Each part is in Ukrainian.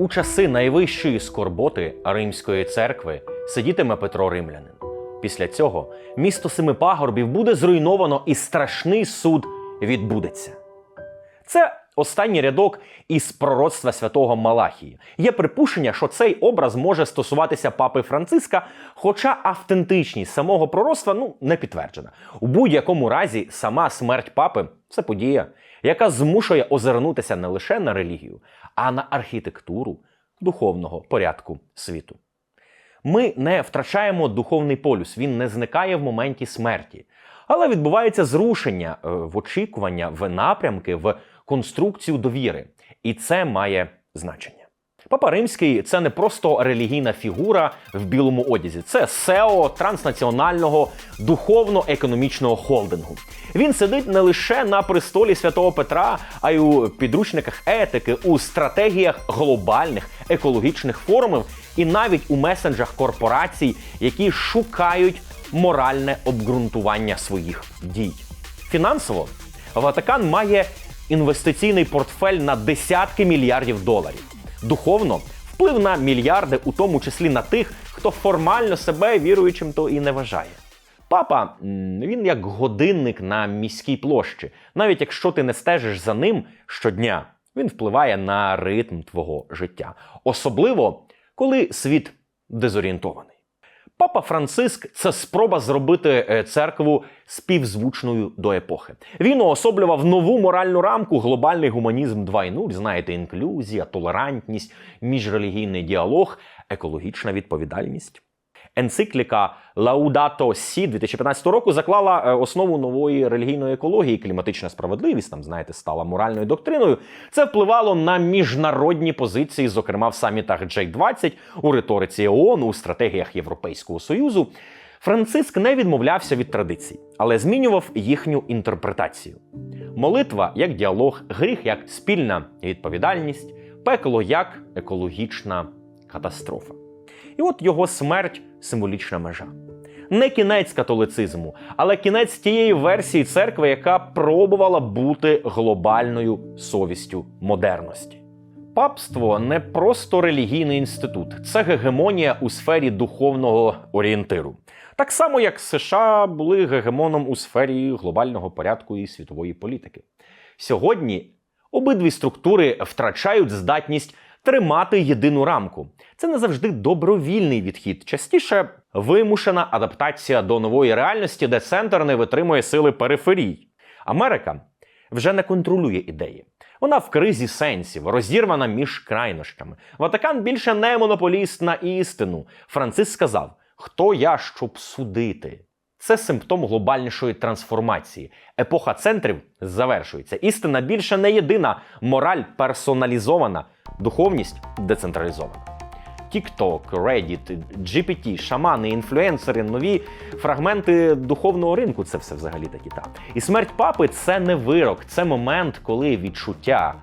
У часи найвищої скорботи Римської церкви сидітиме Петро Римлянин. Після цього місто Семи Пагорбів буде зруйновано і страшний суд відбудеться. Це останній рядок із пророцтва святого Малахії. Є припущення, що цей образ може стосуватися папи Франциска, хоча автентичність самого пророцтва ну, не підтверджена. У будь-якому разі сама смерть папи це подія, яка змушує озирнутися не лише на релігію, а на архітектуру духовного порядку світу. Ми не втрачаємо духовний полюс, він не зникає в моменті смерті. Але відбувається зрушення е, в очікування, в напрямки, в конструкцію довіри. І це має значення. Папа Римський це не просто релігійна фігура в білому одязі, це СЕО транснаціонального духовно-економічного холдингу. Він сидить не лише на престолі святого Петра, а й у підручниках етики, у стратегіях глобальних екологічних форумів і навіть у месенджах корпорацій, які шукають моральне обґрунтування своїх дій. Фінансово Ватикан має інвестиційний портфель на десятки мільярдів доларів. Духовно вплив на мільярди, у тому числі на тих, хто формально себе віруючим то і не вважає. Папа він як годинник на міській площі. Навіть якщо ти не стежиш за ним щодня, він впливає на ритм твого життя. Особливо, коли світ дезорієнтований. Папа Франциск це спроба зробити е, церкву співзвучною до епохи. Він уособлював нову моральну рамку, глобальний гуманізм 2.0, знаєте, інклюзія, толерантність, міжрелігійний діалог, екологічна відповідальність. Енцикліка Laudato Si 2015 року заклала е, основу нової релігійної екології, кліматична справедливість, там, знаєте, стала моральною доктриною. Це впливало на міжнародні позиції, зокрема в самітах J20, у риториці ООН, у стратегіях Європейського Союзу. Франциск не відмовлявся від традицій, але змінював їхню інтерпретацію. Молитва як діалог, гріх як спільна відповідальність, пекло як екологічна катастрофа. І от його смерть символічна межа. Не кінець католицизму, але кінець тієї версії церкви, яка пробувала бути глобальною совістю модерності. Папство не просто релігійний інститут, це гегемонія у сфері духовного орієнтиру. Так само, як США були гегемоном у сфері глобального порядку і світової політики. Сьогодні обидві структури втрачають здатність тримати єдину рамку. Це не завжди добровільний відхід, частіше вимушена адаптація до нової реальності, де центр не витримує сили периферій. Америка вже не контролює ідеї. Вона в кризі сенсів, розірвана між крайнощами. Ватикан більше не монополіст на істину. Франциск сказав: хто я, щоб судити? Це симптом глобальнішої трансформації. Епоха центрів завершується. Істина більше не єдина, мораль персоналізована, духовність децентралізована. TikTok, Reddit, GPT, шамани, інфлюенсери, нові фрагменти духовного ринку це все взагалі такі та. І смерть папи це не вирок, це момент, коли відчуття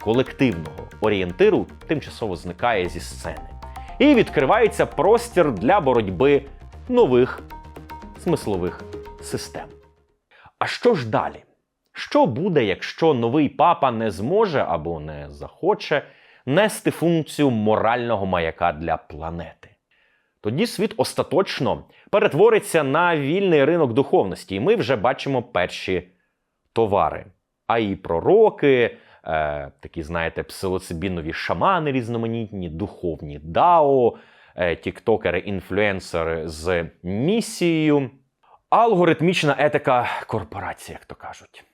колективного орієнтиру тимчасово зникає зі сцени. І відкривається простір для боротьби нових смислових систем. А що ж далі? Що буде, якщо новий папа не зможе або не захоче нести функцію морального маяка для планети? Тоді світ остаточно перетвориться на вільний ринок духовності, і ми вже бачимо перші товари. А і пророки, е, такі, знаєте, псилоцибінові шамани різноманітні, духовні дао, е, тіктокери, інфлюенсери з місією, алгоритмічна етика корпорації, як то кажуть.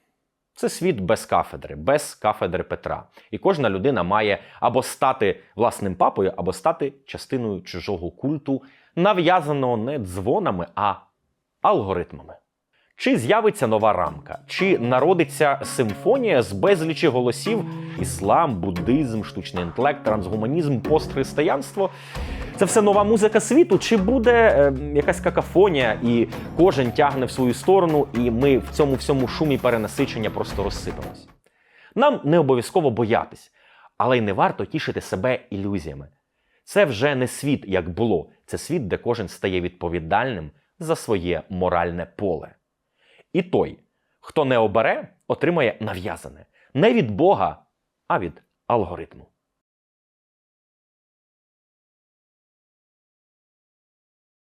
Це світ без кафедри, без кафедри Петра. І кожна людина має або стати власним папою, або стати частиною чужого культу, нав'язаного не дзвонами, а алгоритмами. Чи з'явиться нова рамка, чи народиться симфонія з безлічі голосів іслам, буддизм, штучний інтелект, трансгуманізм, постхристиянство? Це все нова музика світу, чи буде е, якась какафонія, і кожен тягне в свою сторону, і ми в цьому всьому шумі перенасичення просто розсипемось? Нам не обов'язково боятись, але й не варто тішити себе ілюзіями. Це вже не світ, як було, це світ, де кожен стає відповідальним за своє моральне поле. І той, хто не обере, отримає нав'язане не від Бога, а від алгоритму.